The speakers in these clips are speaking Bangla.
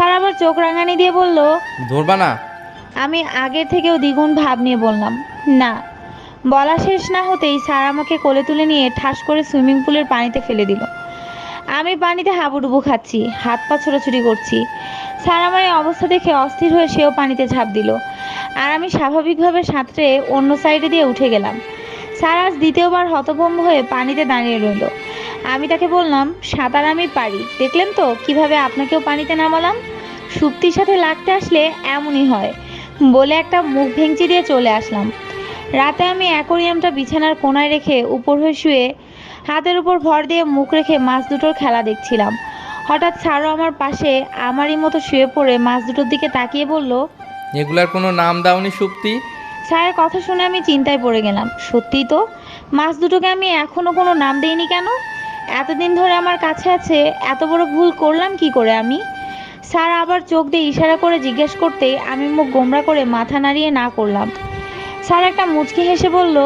স্যার আবার চোখ রাঙানি দিয়ে বলল ধরবা না। আমি আগের থেকেও দ্বিগুণ ভাব নিয়ে বললাম না বলা শেষ না হতেই স্যার আমাকে কোলে তুলে নিয়ে ঠাস করে সুইমিং পুলের পানিতে ফেলে দিল। আমি পানিতে হাবুডুবু খাচ্ছি হাত পা ছোটাছুটি করছি। স্যার আমার এই অবস্থা দেখে অস্থির হয়ে সেও পানিতে ঝাঁপ দিল। আর আমি স্বাভাবিকভাবে সাঁতরে অন্য সাইডে দিয়ে উঠে গেলাম। স্যার আজ দ্বিতীয়বার হতভম্ব হয়ে পানিতে দাঁড়িয়ে রইল। আমি তাকে বললাম সাঁতার আমি পারি। দেখলেন তো? কীভাবে আপনাকেও পানিতে নামালাম? সুপ্তির সাথে লাগতে আসলে এমনই হয়। বলে একটা মুখ ভেঙচি দিয়ে চলে আসলাম। রাতে আমি অ্যাকোরিয়ামটা বিছানার কোনায় রেখে উপর হয়ে শুয়ে হাতের উপর ভর দিয়ে মুখ রেখে মাছ দুটোর খেলা দেখছিলাম। হঠাৎ স্যারও আমার পাশে আমারই মতো শুয়ে পড়ে মাছ দুটোর দিকে তাকিয়ে বলল এগুলার কোনো নাম দাওনি সুপ্তি? স্যারের কথা শুনে আমি চিন্তায় পড়ে গেলাম। সত্যিই তো? মাছ দুটোকে আমি এখনও কোনো নাম দেইনি কেন? এতদিন ধরে আমার কাছে আছে এত বড় ভুল করলাম কি করে আমি? স্যার আবার চোখ দিয়ে ইশারা করে জিজ্ঞেস করতে আমি মুখ গোমরা করে মাথা নাড়িয়ে না করলাম। স্যার একটা মুচকি হেসে বলল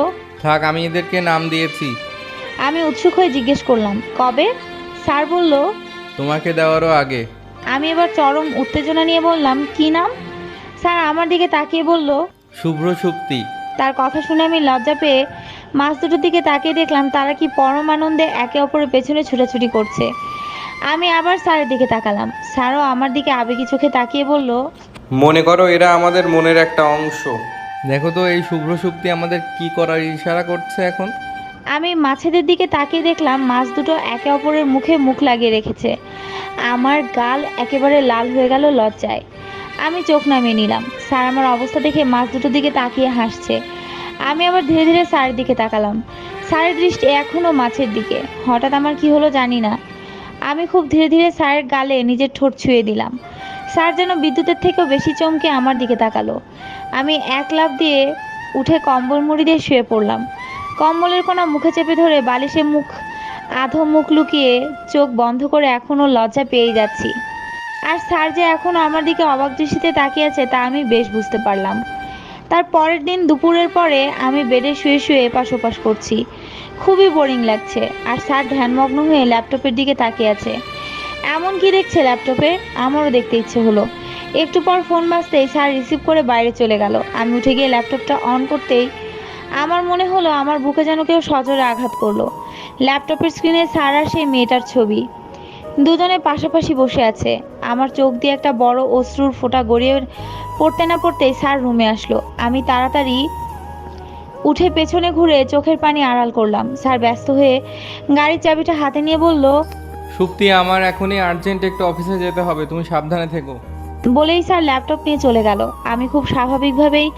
থাক আমি এদেরকে নাম দিয়েছি। আমি উৎসুক হয়ে জিজ্ঞেস করলাম কবে? স্যার বলল তোমাকে দেওয়ারও আগে। আমি এবার চরম উত্তেজনা নিয়ে বললাম কি নাম? স্যার আমার দিকে তাকিয়ে বলল শুভ্র শক্তি। তার কথা শুনে আমি লজ্জা পেয়ে মাছ দুটোর দিকে তাকিয়ে দেখলাম তারা কি পরম আনন্দে একে অপরের পেছনে ছুটাছুটি করছে। আমি আবার স্যারের দিকে তাকালাম। স্যারও আমার দিকে আবেগী চোখে তাকিয়ে বলল মনে করো এরা আমাদের মনের একটা অংশ। দেখো তো এই শুভ্র সুপ্তি আমাদের কি করার ইশারা করছে এখন? আমি মাছেদের দিকে তাকিয়ে দেখলাম মাছ দুটো একে অপরের মুখে মুখ লাগিয়ে রেখেছে। আমার গাল একেবারে লাল হয়ে গেল লজ্জায়। আমি চোখ নামিয়ে নিলাম। স্যার আমার অবস্থা দেখে মাছ দুটোর দিকে তাকিয়ে হাসছে। আমি আবার ধীরে ধীরে স্যারের দিকে তাকালাম। স্যারের দৃষ্টি এখনও মাছের দিকে। হঠাৎ আমার কি হলো জানি না। আমি খুব ধীরে ধীরে স্যারের গালে নিজের ঠোঁট ছুঁয়ে দিলাম। স্যার যেন বিদ্যুতের থেকেও বেশি চমকে আমার দিকে তাকালো। আমি এক লাফ দিয়ে উঠে কম্বল মুড়ি দিয়ে শুয়ে পড়লাম। কম্বলের কোনা মুখে চেপে ধরে বালিশে মুখ, আধো মুখ লুকিয়ে চোখ বন্ধ করে এখনও লজ্জা পেয়ে যাচ্ছি। আর স্যার যে এখনও আমার দিকে অবাক দৃষ্টিতে তাকিয়ে আছে তা আমি বেশ বুঝতে পারলাম। তার পরের দিন দুপুরের পরে আমি বেডে শুয়ে শুয়ে এপাশ ওপাশ করছি। খুবই বোরিং লাগছে, আর স্যার ধ্যানমগ্ন হয়ে ল্যাপটপের দিকে তাকিয়ে আছে। এমন কি দেখছে ল্যাপটপে? আমারও দেখতে ইচ্ছে হলো। একটু পর ফোন বাজতেই স্যার রিসিভ করে বাইরে চলে গেল। আমি উঠে গিয়ে ল্যাপটপটা অন করতেই আমার মনে হলো আমার বুকে যেন কেউ সজোরে আঘাত করল। ল্যাপটপের স্ক্রিনে স্যার আর সেই মেয়েটার ছবি। দুজনে পাশাপাশি বসে আছে। আমার চোখ দিয়ে একটা বড় অশ্রুর ফোঁটা গড়িয়ে পড়তে না পড়তেই স্যার রুমে আসলো। আমি তাড়াতাড়ি উঠে পেছনে ঘুরে চোখের পানি আড়াল করলাম। স্যার ব্যস্ত হয়ে গাড়ির চাবিটা হাতে নিয়ে বলল সুপ্তি আমার এখনই আর্জেন্ট একটু অফিসে যেতে হবে। তুমি সাবধানে থেকো। বলেই স্যার ল্যাপটপ নিয়ে চলে গেল। আমি খুব স্বাভাবিকভাবেই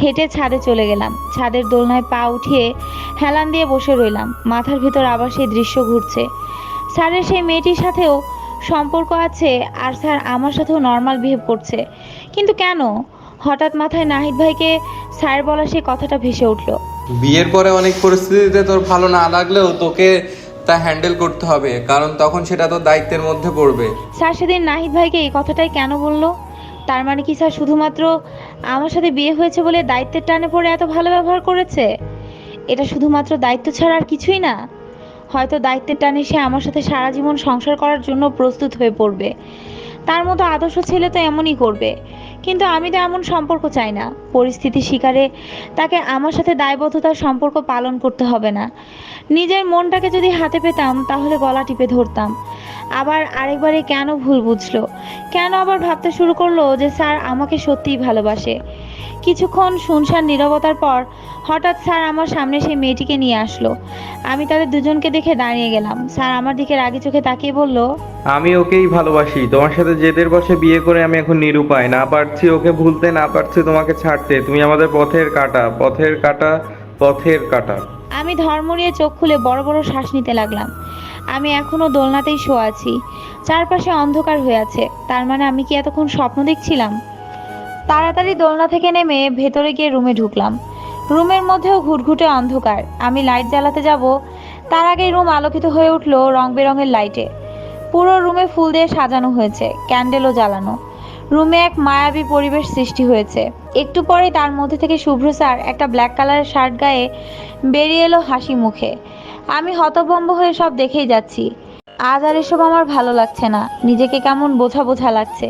হেঁটে ছাদে চলে গেলাম। ছাদের দোলনায় পা উঠিয়ে হেলান দিয়ে বসে রইলাম। মাথার ভিতর আবার সেই দৃশ্য ঘুরছে। স্যারের সেই মেয়েটির সাথেও সম্পর্ক আছে আর স্যার আমার সাথেও নর্মাল বিহেভ করছে। কিন্তু কেন? হঠাৎ মাথায় নাহিদ ভাইকে স্যার বলা সেই কথাটা ভেসে উঠল। বিয়ের পরে অনেক পরিস্থিতিতে তোর ভালো না লাগলেও তোকে তা হ্যান্ডেল করতে হবে কারণ তখন সেটা তোর দায়িত্বের মধ্যে পড়বে। স্যার সেদিন নাহিদ ভাইকে এই কথাটাই কেন বলল? তার মানে কি স্যার শুধুমাত্র আমার সাথে বিয়ে হয়েছে বলে দায়িত্বের টানে পড়ে এত ভালো ব্যবহার করেছে? এটা শুধুমাত্র দায়িত্ব ছাড়া আর কিছুই না। হয়তো দায়িত্বের টানে সে আমার সাথে সারা জীবন সংসার করার জন্য প্রস্তুত হয়ে পড়বে। তার মতো আদর্শ ছেলে তো এমনই করবে। কিন্তু আমি তো এমন সম্পর্ক চাই না। পরিস্থিতি শিকারে তাকে আমার সাথে দায়বদ্ধতার সম্পর্ক পালন করতে হবে না। নিজের মনটাকে যদি হাতে পেতাম, তাহলে গলা টিপে ধরতাম। আবার আরেকবারে কেন ভুল বুঝলো? কেন আবার ভাবতে শুরু করল যে, স্যার, আমাকে সত্যিই ভালোবাসে। কিছুক্ষণ শুনশান নীরবতার পর হঠাৎ স্যার আমার সামনে সেই মেয়েটিকে নিয়ে আসলো। আমি তাদের দুজনকে দেখে দাঁড়িয়ে গেলাম। স্যার আমার দিকে রাগি চোখে তাকিয়ে বলল আমি ওকেই ভালোবাসি। তোমার সাথে জেদের বসে বিয়ে করে আমি এখন নিরুপায়। না পারছি ওকে ভুলতে না পারছি তোমাকে ছাড়তে। তুমি আমাদের পথের কাটা পথের কাটা পথের কাটা। আমি ধর্ম নিয়ে চোখ খুলে বড় বড় শ্বাস নিতে লাগলাম। আমি এখনও দোলনাতেই শোয়া আছি। চারপাশে অন্ধকার হয়ে আছে। তার মানে আমি কি এতক্ষণ স্বপ্ন দেখছিলাম? তাড়াতাড়ি দোলনা থেকে নেমে ভেতরে গিয়ে রুমে ঢুকলাম। রুমের মধ্যেও ঘুটঘুটে অন্ধকার। আমি লাইট জ্বালাতে যাব, তার আগে রুম আলোকিত হয়ে উঠল রং বেরঙের লাইটে। পুরো রুমে ফুল দিয়ে সাজানো হয়েছে, ক্যান্ডেলও জ্বালানো। রুমে এক মায়াবী পরিবেশ সৃষ্টি হয়েছে। একটু পরে তার মধ্যে থেকে শুভ্র স্যার একটা ব্ল্যাক কালারের শার্ট গায়ে বেরিয়ে এলো হাসি মুখে। আমি হতভম্ব হয়ে সব দেখেই যাচ্ছি। আজ আর এসব আমার ভালো লাগছে না। নিজেকে কেমন বোঝা বোঝা লাগছে।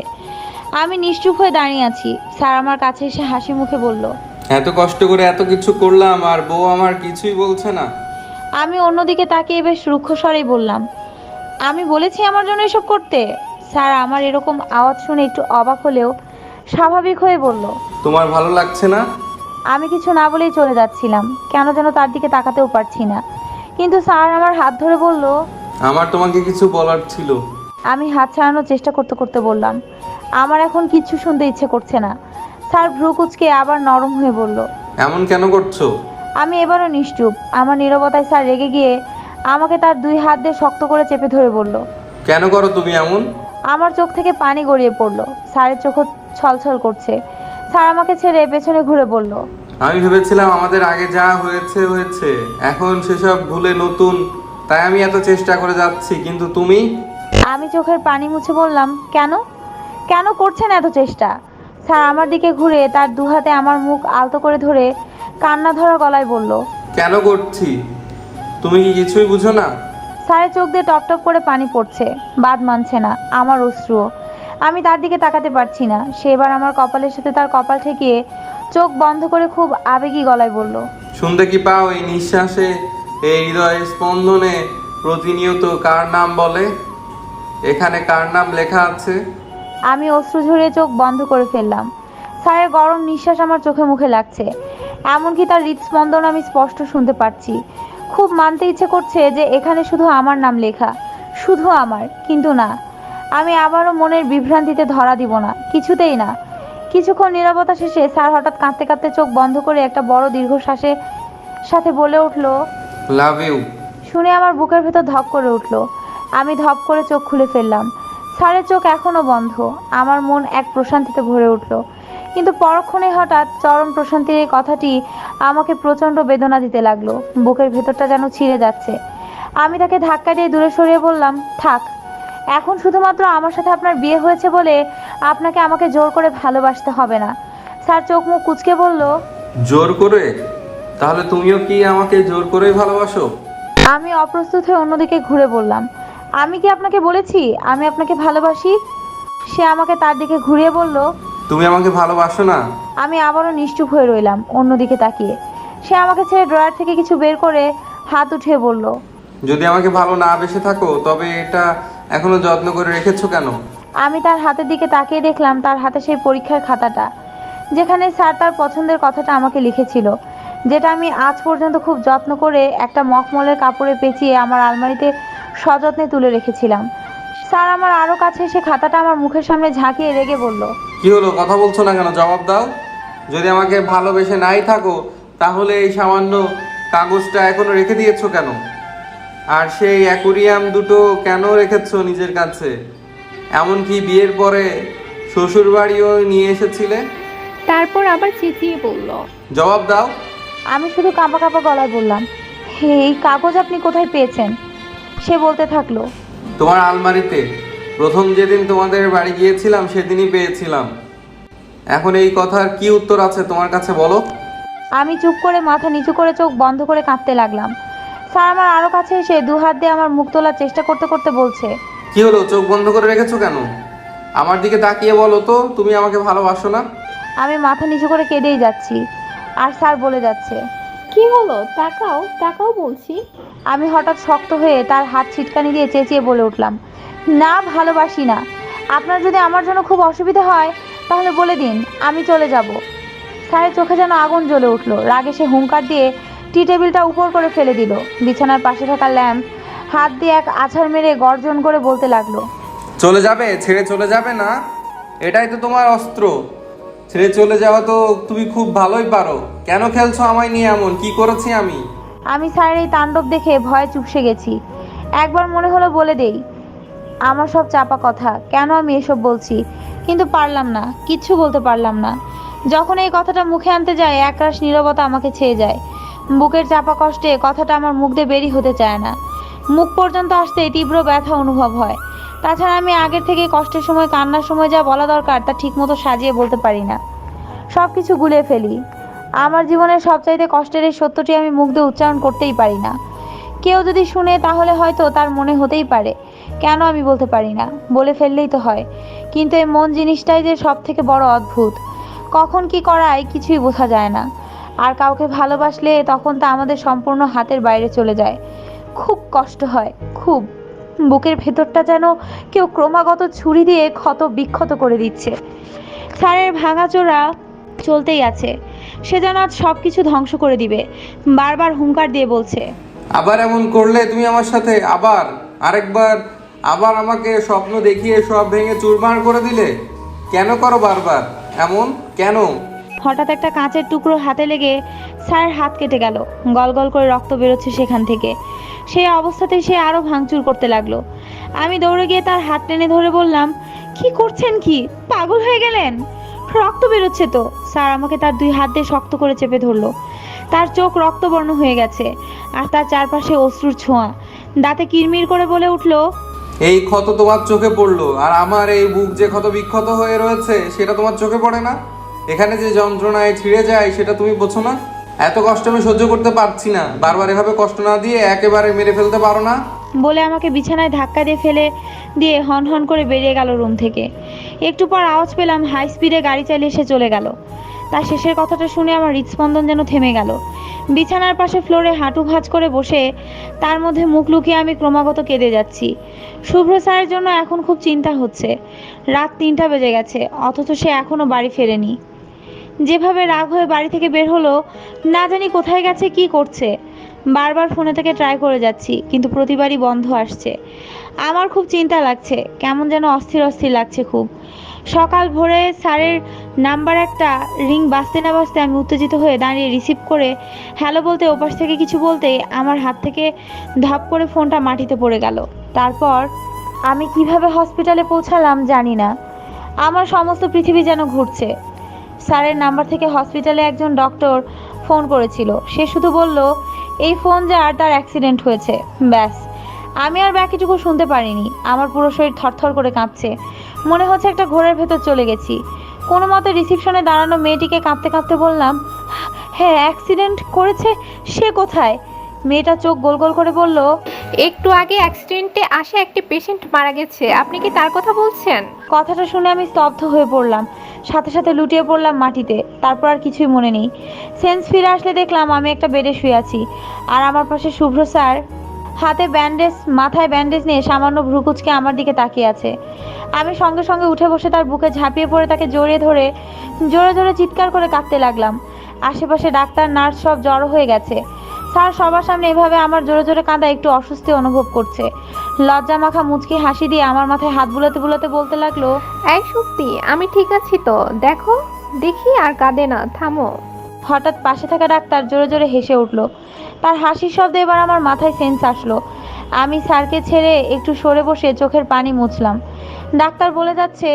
আমি নিশ্চুপ হয়ে দাঁড়িয়ে আছি। স্যার আমার কাছে এসে হাসি মুখে বলল এত কষ্ট করে এত কিছু করলাম আর বউ আমার কিছুই বলছে না। আমি অন্যদিকে তাকিয়ে বেশ রুক্ষ স্বরেই বললাম আমি বলেছি আমার জন্য এসব করতে? স্যার আমার এরকম আওয়াজ শুনে একটু অবাক হলেও স্বাভাবিক হয়ে বলল তোমার ভালো লাগছে না? আমি কিছু না বলেই চলে যাচ্ছিলাম কেন যেন তার দিকে তাকাতেও পারছি না। কিন্তু স্যার আমার হাত ধরে বলল আমার তোমাকে কিছু বলার ছিল। আমি হাত ছাড়ানোর চেষ্টা করতে করতে বললাম আমার এখন কিচ্ছু শুনতে ইচ্ছে করছে না। স্যার ভ্রুকুচকে আবার নরম হয়ে বলল এমন কেন করছ? আমি এবারও নিশ্চুপ। আমার নীরবতায় স্যার রেগে গিয়ে আমাকে তার দুই হাত দিয়ে শক্ত করে চেপে ধরে বলল কেন করো তুমি এমন? আমার চোখ থেকে পানি গড়িয়ে পড়ল। স্যারের চোখও ছলছল করছে। স্যার আমাকে ছেড়ে পেছনে ঘুরে বলল আমি ভেবেছিলাম আমাদের আগে যা হয়েছে হয়েছে। এখন সেসব ভুলে নতুন। তাই আমি এত চেষ্টা করে যাচ্ছি কিন্তু তুমি? আমি চোখের পানি মুছে বললাম কেন? কেন করছেন এত চেষ্টা? স্যার আমার দিকে ঘুরে তার দু হাতে আমার মুখ আলতো করে ধরে কান্না ধরা গলায় বলল কেন করছি? তুমি কি কিছুই বুঝো না? স্যারের চোখ দিয়ে টপ টপ করে পানি পড়ছে বাদ মানছে না আমার অশ্রুও। আমি তার দিকে তাকাতে পারছি না সে এবার আমার কপালের সাথে তার কপাল ঠেকিয়ে চোখ বন্ধ করে খুব আবেগী গলায় বলল শুনতে কি পাও এই নিঃশ্বাসে এই হৃদয়ের স্পন্দনে প্রতিনিয়ত কার নাম বলে? এখানে কার নাম লেখা আছে? আমি অশ্রু ঝরিয়ে চোখ বন্ধ করে ফেললাম। স্যারের গরম নিঃশ্বাস আমার চোখে মুখে লাগছে। এমনকি তার হৃদস্পন্দন আমি স্পষ্ট শুনতে পাচ্ছি খুব মানতে ইচ্ছে করছে যে এখানে শুধু আমার নাম লেখা। শুধু আমার কিন্তু না। আমি আবারও মনের বিভ্রান্তিতে ধরা দিব না কিছুতেই না। কিছুক্ষণ নীরবতা শেষে স্যার হঠাৎ কাঁদতে কাঁদতে চোখ বন্ধ করে একটা বড় দীর্ঘশ্বাসের সাথে বলে উঠল লাভ ইউ শুনে আমার বুকের ভেতর ধপ করে উঠল। আমি ধপ করে চোখ খুলে ফেললাম। স্যারের চোখ এখনও বন্ধ। আমার মন এক প্রশান্তিতে ভরে উঠল। কিন্তু পরক্ষণে হঠাৎ চরম প্রশান্তির এই কথাটি আমাকে প্রচণ্ড বেদনা দিতে লাগল। বুকের ভেতরটা যেন ছিঁড়ে যাচ্ছে। আমি তাকে ধাক্কা দিয়ে দূরে সরিয়ে বললাম থাক এখন শুধুমাত্র আমার সাথে আপনার বিয়ে হয়েছে বলে আপনাকে আমাকে জোর করে ভালোবাসতে হবে না। স্যার চোখ মুখ কুচকে বলল জোর করে? তাহলে তুমিও কি আমাকে জোর করেই ভালোবাসো? আমি অপ্রস্তুত হয়ে অন্যদিকে ঘুরে বললাম আমি কি আপনাকে বলেছি? আমি আপনাকে ভালোবাসি? সে আমাকে তার দিকে ঘুরিয়ে বলল তুমি আমাকে ভালোবাসো না? আমি আবারও নিশ্চুপ হয়ে রইলাম অন্যদিকে তাকিয়ে। সে আমাকে ছেড়ে ড্রয়ার থেকে কিছু বের করে হাত উঠিয়ে বলল যদি আমাকে ভালো না বেসে থাকো তবে এটা এখনও যত্ন করে রেখেছো কেন? আমি তার হাতের দিকে তাকিয়ে দেখলাম তার হাতে সেই পরীক্ষার খাতাটা যেখানে স্যার তার পছন্দের কথাটা আমাকে লিখেছিল যেটা আমি আজ পর্যন্ত খুব যত্ন করে একটা মখমলের কাপড়ে পেঁচিয়ে আমার আলমারিতে সযত্নে তুলে রেখেছিলাম। স্যার আমার আরও কাছে এসে খাতাটা আমার মুখের সামনে ঝাঁকিয়ে রেগে বলল কি হলো কথা বলছো না কেন? জবাব দাও। যদি আমাকে ভালোবেসে নাই থাকো তাহলে এই সামান্য কাগজটা এখনও রেখে দিয়েছ কেন? আর সেই অ্যাকুরিয়াম দুটো কেন রেখেছো নিজের কাছে? এমনকি বিয়ের পরে শ্বশুর বাড়িও নিয়ে এসেছিলে? তারপর আবার চেঁচিয়ে বলল জবাব দাও। আমি শুধু কাঁপা কাঁপা গলায় বললাম হে এই কাগজ আপনি কোথায় পেয়েছেন? সে বলতে থাকল তোমার আলমারিতে প্রথম যেদিন তোমাদের বাড়ি গিয়েছিলাম সেদিনই পেয়েছিলাম। এখন এই কথার কি উত্তর আছে তোমার কাছে বলো? আমি চুপ করে মাথা নিচু করে চোখ বন্ধ করে কাঁদতে লাগলাম। স্যার আমার আরও কাছে এসে দু হাত দিয়ে আমার মুখ তোলার চেষ্টা করতে করতে বলছে কি হলো চোখ বন্ধ করে রেখেছো কেন? আমার দিকে তাকিয়ে বলো তো তুমি আমাকে ভালোবাসো না? আমি মাথা নিচু করে কেঁদেই যাচ্ছি আর স্যার বলে যাচ্ছে কি হলো? তাকাও তাকাও বলছি। আমি হঠাৎ শক্ত হয়ে তার হাত ছিটকানি দিয়ে চেঁচিয়ে বলে উঠলাম না ভালোবাসি না। আপনার যদি আমার জন্য খুব অসুবিধা হয় তাহলে বলে দিন আমি চলে যাব। স্যারের চোখে যেন আগুন জ্বলে উঠল। রাগে সে হুঙ্কার দিয়ে টি টেবিলটা উপর করে ফেলে দিল। বিছানার পাশে থাকা ল্যাম্প হাত দিয়ে এক আছাড় মেরে গর্জন করে বলতে লাগল চলে যাবে ছেড়ে চলে যাবে না? এটাই তো তোমার অস্ত্র। ছেড়ে চলে যাওয়া তো তুমি খুব ভালোই পারো। কেন খেলছো আমায় নিয়ে এমন? কি করেছি আমি? আমি স্যারের এই তাণ্ডব দেখে ভয়ে চুপসে গেছি। একবার মনে হলো বলে দেই, আমার সব চাপা কথা, কেন আমি এসব বলছি? কিন্তু পারলাম না, কিচ্ছু বলতে পারলাম না। যখন এই কথাটা মুখে আনতে যায়, একরাশ নীরবতা আমাকে ছেয়ে যায়। বুকের চাপা কষ্টে কথাটা আমার মুখ দিয়ে বেরি হতে চায় না। মুখ পর্যন্ত আসতে তীব্র ব্যথা অনুভব হয়। তাছাড়া আমি আগের থেকে কষ্টের সময়, কান্নার সময় যা বলা দরকার তা ঠিকমতো সাজিয়ে বলতে পারি না। সব কিছু গুলিয়ে ফেলি। আমার জীবনের সবচাইতে কষ্টের এই সত্যটি আমি মুখ দিয়ে উচ্চারণ করতেই পারি না। কেউ যদি শুনে তাহলে হয়তো তার মনে হতেই পারে, কেন আমি বলতে পারি না? বলে ফেললেই তো হয়। কিন্তু এই মন জিনিসটাই যে সব থেকে বড় অদ্ভুত। কখন কি করায় কিছুই বোঝা যায় না। আর কাউকে ভালোবাসলে তখন তা আমাদের সম্পূর্ণ হাতের বাইরে চলে যায়। খুব কষ্ট হয়, খুব। বুকের ভেতরটা যেন কেউ ক্রমাগত ছুরি দিয়ে ক্ষত বিক্ষত করে দিচ্ছে। স্যারের ভাঙাচোরা চলতেই আছে। সে যেন আজ সব কিছু ধ্বংস করে দিবে। বারবার হুঙ্কার দিয়ে বলছে। আবার এমন করলে তুমি আমার সাথে আবার, আরেকবার, আবার আমাকে স্বপ্ন দেখিয়ে সব ভেঙে চুরমার করে দিলে? কেন করো বারবার? এমন? কেন? হঠাৎ একটা কাঁচের টুকরো হাতে লেগে স্যারের হাত কেটে গেল। গল গল করে রক্ত বেরোচ্ছে সেখান থেকে। সেই অবস্থাতেই সে আরও ভাঙচুর করতে লাগল। আমি দৌড়ে গিয়ে তার হাত টেনে ধরে বললাম, কি করছেন কি? পাগল হয়ে গেলেন? রক্ত বেরোচ্ছে তো। স্যার আমাকে তার দুই হাত দিয়ে শক্ত করে চেপে ধরলো। তার চোখ রক্তবর্ণ হয়ে গেছে আর তার চারপাশে অশ্রুর ছোঁয়া। দাঁতে কিরমির করে বলে উঠল, এই ক্ষত তোমার চোখে পড়ল, আর আমার এই বুক যে ক্ষত বিক্ষত হয়ে রয়েছে, সেটা তোমার চোখে পড়ে না? এখানে যে যন্ত্রণায় ছিঁড়ে যায়, সেটা তুমি বোঝো না। এত কষ্ট আমি সহ্য করতে পারছি না। বারবার এভাবে কষ্ট না দিয়ে একেবারে মেরে ফেলতে পারো না। বলে আমাকে বিছানায় ধাক্কা দিয়ে ফেলে দিয়ে হন হন করে বেরিয়ে গেল রুম থেকে। একটু পর আওয়াজ পেলাম হাই স্পিডে গাড়ি চালিয়ে সে চলে গেল। তার শেষের কথাটা শুনে আমার হৃদস্পন্দন যেন থেমে গেল। বিছানার পাশে ফ্লোরে হাঁটু ভাঁজ করে বসে তার মধ্যে মুখ লুকিয়ে আমি ক্রমাগত কেঁদে যাচ্ছি। শুভ্র স্যারের জন্য এখন খুব চিন্তা হচ্ছে। রাত তিনটা বেজে গেছে, অথচ সে এখনও বাড়ি ফেরেনি। যেভাবে রাগ হয়ে বাড়ি থেকে বের হলো, না জানি কোথায় গেছে, কি করছে। বারবার ফোনে থেকে ট্রাই করে যাচ্ছি, কিন্তু প্রতিবারই বন্ধ আসছে। আমার খুব চিন্তা লাগছে, কেমন যেন অস্থির অস্থির লাগছে খুব। সকাল ভোরে স্যারের নাম্বার একটা রিং বাজতে না বাজতে আমি উত্তেজিত হয়ে দাঁড়িয়ে রিসিভ করে হ্যালো বলতে ওপাশ থেকে কিছু বলতেই আমার হাত থেকে ধপ করে ফোনটা মাটিতে পড়ে গেল। তারপর, আমি কীভাবে হসপিটালে পৌঁছালাম জানি না। আমার সমস্ত পৃথিবী যেন ঘুরছে। স্যারের নাম্বার থেকে হসপিটালে একজন ডক্টর ফোন করেছিল। সে শুধু বলল, এই ফোন যে আর তার অ্যাক্সিডেন্ট হয়েছে। ব্যাস। আমি আর বাকিটুকু শুনতে পারিনি। আমার পুরো শরীর থরথর করে কাঁপছে। মনে হচ্ছে একটা ঘোরের ভেতর চলে গেছি। কোনো মতে রিসিপশনে দাঁড়ানো মেয়েটিকে কাঁপতে কাঁপতে বললাম হ্যাঁ অ্যাক্সিডেন্ট করেছে? সে কোথায়? মেয়েটা চোখ গোল গোল করে বলল একটু আগে অ্যাক্সিডেন্টে আসে একটি পেশেন্ট মারা গেছে। আপনি কি তার কথা বলছেন? কথাটা শুনে আমি স্তব্ধ হয়ে পড়লাম। সাথে সাথে লুটিয়ে পড়লাম মাটিতে। তারপর আর কিছুই মনে নেই। সেন্স ফিরে আসলে দেখলাম আমি একটা বেডে শুয়ে আছি। আর আমার পাশে শুভ্র স্যার। হাতে ব্যান্ডেজ মাথায় ব্যান্ডেজ নিয়ে সামান্য ভ্রুকুচকে আমার দিকে তাকিয়ে আছে। আমি সঙ্গে সঙ্গে উঠে বসে তার বুকে ঝাঁপিয়ে পড়ে তাকে জড়িয়ে ধরে জোরে জোরে চিৎকার করে কাঁদতে লাগলাম। আশেপাশে ডাক্তার নার্স সব জড়ো হয়ে গেছে। স্যার সবার সামনে এভাবে আমার জোরে জোরে কাঁদা একটু অস্বস্তি অনুভব করছে। লজ্জা মাখা মুচকি হাসি দিয়ে আমার মাথায় হাত বুলাতে বুলাতে বলতে লাগল এই সত্যি আমি ঠিক আছি তো। দেখো দেখি আর কাঁদে না থামো। হঠাৎ পাশে থাকা ডাক্তার জোরে জোরে হেসে উঠল। তার হাসির শব্দে এবার আমার মাথায় সেন্স আসলো। আমি স্যারকে ছেড়ে একটু সরে বসে চোখের পানি মুছলাম। ডাক্তার বলে যাচ্ছে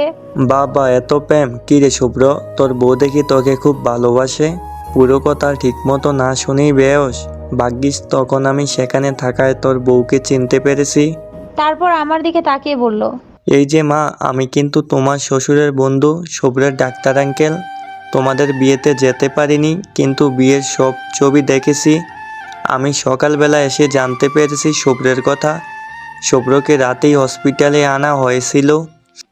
বাবা এত প্রেম। কি রে শুভ্র তোর বউ দেখি তোকে খুব ভালোবাসে? পুরো কথা ঠিকমতো না শুনেই বেয়স ভাগ্যিস তখন আমি সেখানে থাকায় তোর বউকে চিনতে পেরেছি। তারপর আমার দিকে তাকিয়ে বলল এই যে মা আমি কিন্তু তোমার শ্বশুরের বন্ধু শুভ্রের ডাক্তার আঙ্কেল। তোমাদের বিয়েতে যেতে পারিনি কিন্তু বিয়ের সব ছবি দেখেছি। আমি সকালবেলা এসে জানতে পেরেছি শুভ্রের কথা। শুভ্রকে রাতেই হসপিটালে আনা হয়েছিল।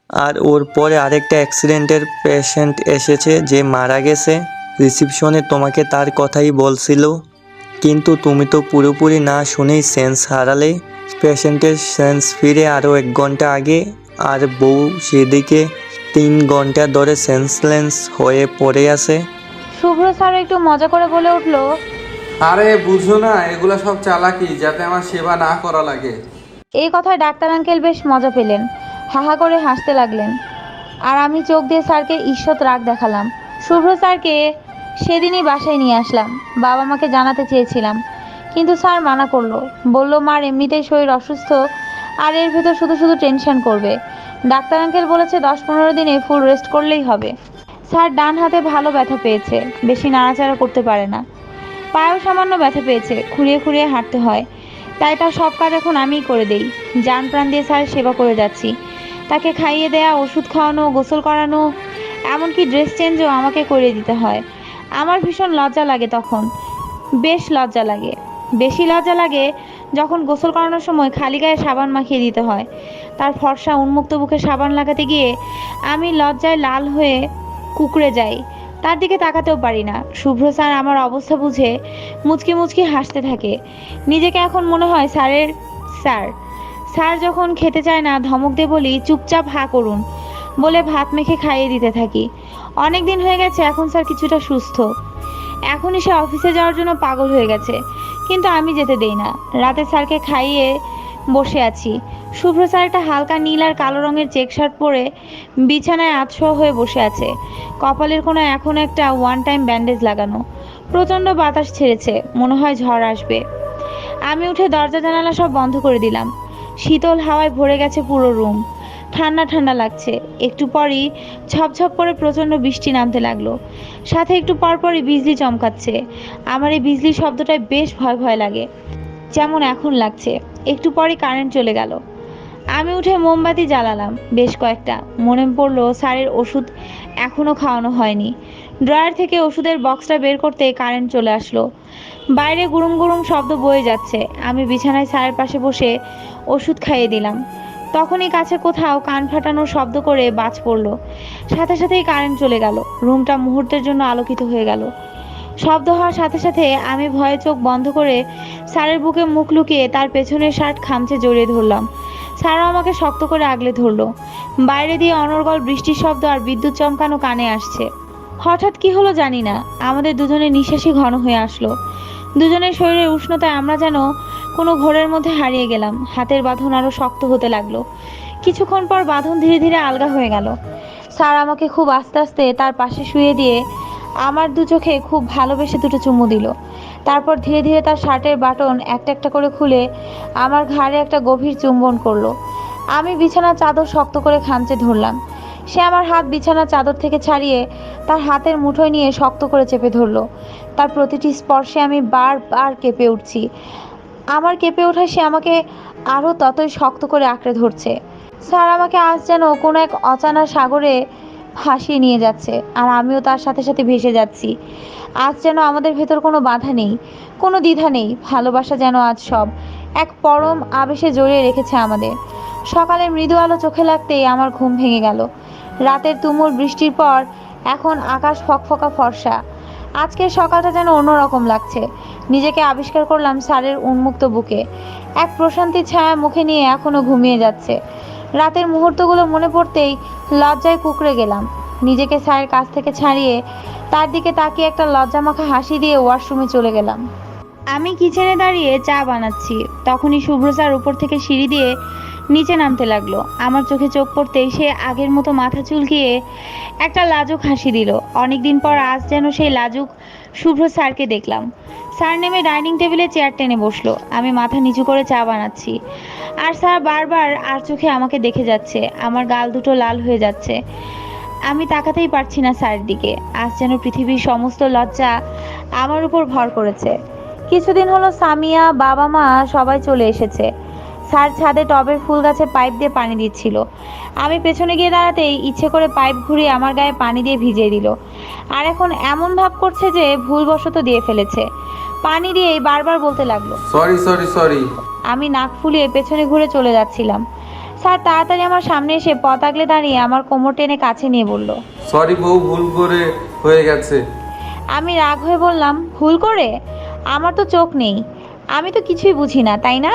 আর ওর পরে আরেকটা অ্যাক্সিডেন্টের পেশেন্ট এসেছে যে মারা গেছে। রিসিপশনে তোমাকে তার কথাই বলছিল। কিন্তু তুমি তো পুরোপুরি না শুনেই সেন্স হারালে। পেশেন্টের সেন্স ফিরে আরও এক ঘণ্টা আগে আর বউ সেদিকে তিন ঘণ্টা ধরে সেন্সলেন্স হয়ে পড়ে আছে। শুভ্র স্যার একটু মজা করে বলে উঠল। আরে বুঝো না এগুলো সব চালাকি যাতে আমার সেবা না করা লাগে। এই কথায় ডাক্তার আঙ্কেল বেশ মজা পেলেন। হাহা করে হাসতে লাগলেন। আর আমি চোখ দিয়ে স্যারকে ঈষৎ রাগ দেখালাম। শুভ্র স্যারকে সেদিনই বাসায় নিয়ে আসলাম। বাবা মাকে জানাতে চেয়েছিলাম। কিন্তু স্যার মানা করল। বলল মার এমনিতেই শরীর অসুস্থ। আর এর ভেতর শুধু শুধু টেনশন করবে। ডাক্তার আঙ্কেল বলেছে, দশ পনেরো দিনে ফুল রেস্ট করলেই হবে। স্যার ডান হাতে ভালো ব্যথা পেয়েছে। বেশি নাড়াচাড়া করতে পারে না। পায়েও সামান্য ব্যথা পেয়েছে। খুঁড়িয়ে খুঁড়িয়ে হাঁটতে হয়। তাই তার সব কাজ এখন আমিই করে দেই। যান প্রাণ দিয়ে স্যার সেবা করে যাচ্ছি। তাকে খাইয়ে দেয়া, ওষুধ খাওয়ানো, গোসল করানো, এমনকি ড্রেস চেঞ্জও আমাকে করে দিতে হয়। আমার ভীষণ লজ্জা লাগে তখন। বেশ লজ্জা লাগে। বেশি লজ্জা লাগে যখন গোসল করানোর সময় খালি গায়ে সাবান মাখিয়ে দিতে হয়। তার ফর্সা উন্মুক্ত বুকে সাবান লাগাতে গিয়ে আমি লজ্জায় লাল হয়ে কুকড়ে যাই। তার দিকে তাকাতেও পারি না। শুভ্র স্যার আমার অবস্থা বুঝে মুচকি মুচকি হাসতে থাকে। নিজেকে এখন মনে হয় স্যারের স্যার। স্যার যখন খেতে চায় না ধমক দিয়ে বলি, চুপচাপ হা করুন। বলে ভাত মেখে খাইয়ে দিতে থাকি। অনেক দিন হয়ে গেছে, এখন স্যার কিছুটা সুস্থ। এখনই সে অফিসে যাওয়ার জন্য পাগল হয়ে গেছে। কিন্তু আমি যেতে দেই না। রাতে স্যারকে খাইয়ে বসে আছি। শুভ্র স্যার একটা হালকা নীল আর কালো রঙের চেক শার্ট পরে বিছানায় আতশোয়া হয়ে বসে আছে। কপালের কোনো এখন একটা ওয়ান টাইম ব্যান্ডেজ লাগানো। প্রচণ্ড বাতাস ছেড়েছে। মনে হয় ঝড় আসবে। আমি উঠে দরজা জানালা সব বন্ধ করে দিলাম। শীতল হাওয়ায় ভরে গেছে পুরো রুম ঠান্ডা ঠান্ডা লাগছে। একটু পরই ঝপঝপ করে প্রচণ্ড বৃষ্টি নামতে লাগল। সাথে একটু পরপরই বিজলি চমকাচ্ছে। আমার এই বিজলি শব্দটায় বেশ ভয় ভয় লাগে। যেমন এখন লাগছে। একটু পরই কারেন্ট চলে গেল। আমি উঠে মোমবাতি জ্বালালাম বেশ কয়েকটা। মনে পড়ল স্যারের ওষুধ এখনও খাওয়ানো হয়নি। ড্রয়ার থেকে ওষুধের বক্সটা বের করতে কারেন্ট চলে আসলো। বাইরে গুরুম গুরুম শব্দ বয়ে যাচ্ছে। আমি বিছানায় স্যারের পাশে বসে ওষুধ খাইয়ে দিলাম। তখনই কাছে কোথাও কান ফাটানোর শব্দ করে বাজ পড়ল। সাথে সাথেই কারেন্ট চলে গেল। রুমটা মুহূর্তের জন্য আলোকিত হয়ে গেল। শব্দ হওয়ার সাথে সাথে আমি ভয়ে চোখ বন্ধ করে স্যারের বুকে মুখ লুকিয়ে তার পেছনের শার্ট খামচে জড়িয়ে ধরলাম। স্যারও আমাকে শক্ত করে আগলে ধরলো। বাইরে দিয়ে অনর্গল বৃষ্টির শব্দ আর বিদ্যুৎ চমকানো কানে আসছে। হঠাৎ কি হলো জানি না। আমাদের দুজনের নিঃশ্বাসই ঘন হয়ে আসলো। দুজনের শরীরের উষ্ণতায় আমরা যেন কোনো ঘোরের মধ্যে হারিয়ে গেলাম। হাতের বাঁধন আরও শক্ত হতে লাগল। কিছুক্ষণ পর বাঁধন ধীরে ধীরে আলগা হয়ে গেল। স্যার আমাকে খুব আস্তে আস্তে তার পাশে শুয়ে দিয়ে আমার দু চোখে খুব ভালোবেসে দুটো চুমু দিল। তারপর ধীরে ধীরে তার শার্টের বাটন একটা একটা করে খুলে আমার ঘাড়ে একটা গভীর চুম্বন করল। আমি বিছানার চাদর শক্ত করে খামচে ধরলাম। সে আমার হাত বিছানার চাদর থেকে ছাড়িয়ে তার হাতের মুঠোয় নিয়ে শক্ত করে চেপে ধরলো। তার প্রতিটি স্পর্শে আমি বারবার কেঁপে উঠছি। আমার কেঁপে ওঠায় সে আমাকে আরও ততই শক্ত করে আঁকড়ে ধরছে। স্যার, আমাকে আজ যেন কোনো এক অচানা সাগরে ভাসিয়ে নিয়ে যাচ্ছে আর আমিও তার সাথে সাথে ভেসে যাচ্ছি। আজ যেন আমাদের ভেতর কোনো বাধা নেই, কোনো দ্বিধা নেই, ভালোবাসা যেন আজ সব। এক পরম আবেশে জড়িয়ে রেখেছে আমাদের। সকালে মৃদু আলো চোখে লাগতেই আমার ঘুম ভেঙে গেল। রাতের তুমুল বৃষ্টির পর এখন আকাশ ফকফকা ফর্সা। আজকের সকালটা যেন অন্যরকম লাগছে। নিজেকে আবিষ্কার করলাম স্যারের উন্মুক্ত বুকে। এক প্রশান্তির ছায়া মুখে নিয়ে এখনও ঘুমিয়ে যাচ্ছে। রাতের মুহূর্তগুলো মনে পড়তেই লজ্জায় কুকড়ে গেলাম। নিজেকে স্যারের কাছ থেকে ছাড়িয়ে তার দিকে তাকিয়ে একটা লজ্জামাখা হাসি দিয়ে ওয়াশরুমে চলে গেলাম। আমি কিচেনে দাঁড়িয়ে চা বানাচ্ছি। তখনই শুভ্র স্যার উপর থেকে সিঁড়ি দিয়ে নিচে নামতে লাগল। আমার চোখে চোখ পড়তেই সে আগের মতো মাথা চুলকিয়ে একটা লাজুক হাসি দিল। অনেকদিন পর আজ যেন সেই লাজুক, শুভ্র স্যারকে দেখলাম। স্যার নেমে ডাইনিং টেবিলে চেয়ার টেনে বসল। আমি মাথা নিচু করে চা বানাচ্ছি। আর স্যার বারবার আর চোখে আমাকে দেখে যাচ্ছে। আমার গাল দুটো লাল হয়ে যাচ্ছে। আমি তাকাতেই পারছি না স্যারের দিকে। আজ যেন পৃথিবীর সমস্ত লজ্জা আমার উপর ভর করেছে। কিছুদিন হলো সামিয়া, বাবা মা সবাই চলে এসেছে। স্যার ছাদে টবের ফুল গাছে পাইপ দিয়ে পানি দিচ্ছিল। আমি পেছনে গিয়ে দাঁড়াতেই ইচ্ছে করে পাইপ ঘুরিয়ে আমার গায়ে পানি দিয়ে ভিজিয়ে দিল। আর এখন এমন ভাব করছে যে ভুলবশত দিয়ে ফেলেছে। পানি দিয়েই বারবার বলতে লাগল সরি সরি সরি আমি নাক ফুলিয়ে পেছনে ঘুরে চলে যাচ্ছিলাম। স্যার তাড়াতাড়ি আমার সামনে এসে পথ আগলে দাঁড়িয়ে আমার কোমর টেনে কাছে নিয়ে বলল সরি বউ ভুল করে হয়ে গেছে। আমি রাগ হয়ে বললাম ভুল করে? আমার তো চোখ নেই। আমি তো কিছুই বুঝি না তাই না?